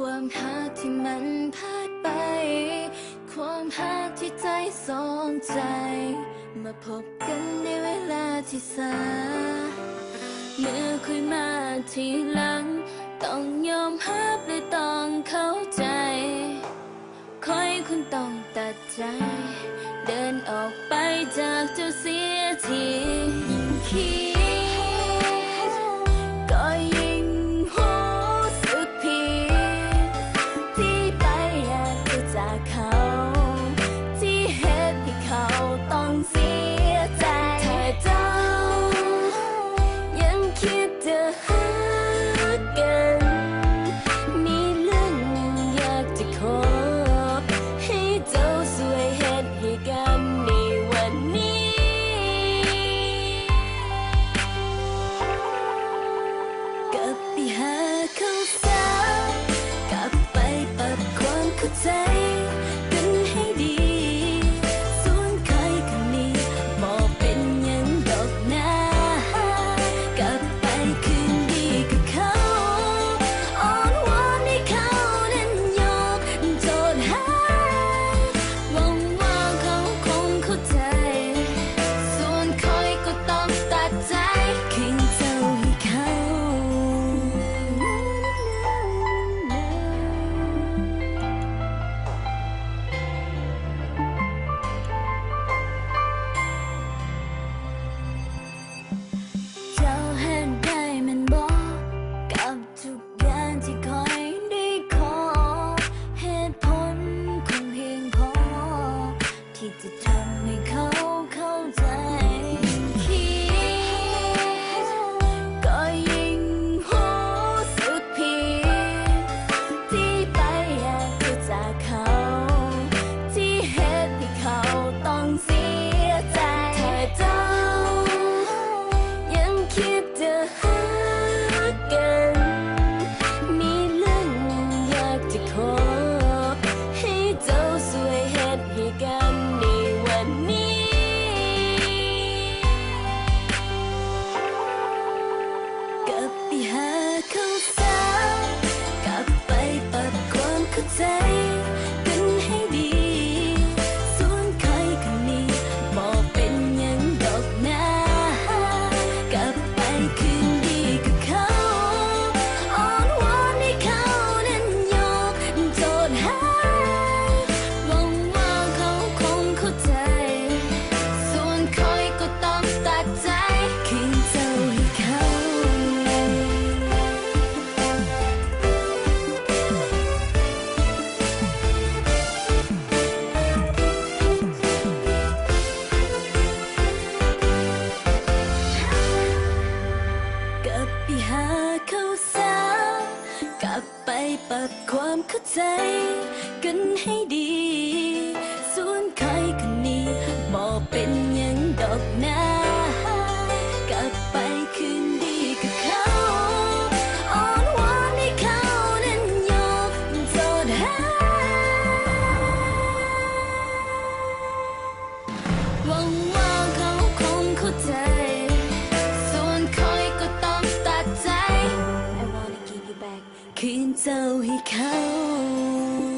ความหักที่มันพาดไป ความหักที่ใจสองใจ มาพบกันในเวลาที่สายเมื่อคุยมาทีหลัง ต้องยอมหับและต้องเข้าใจ คอยคุณต้องตัดใจ เดินออกไปจากเจ้าเสียทียิ่งคิด 在 ที่จะทำให้เขา say ไปหาเขาสาวกลับไปปรับความเข้าใจ กันให้ดี 寻找依靠。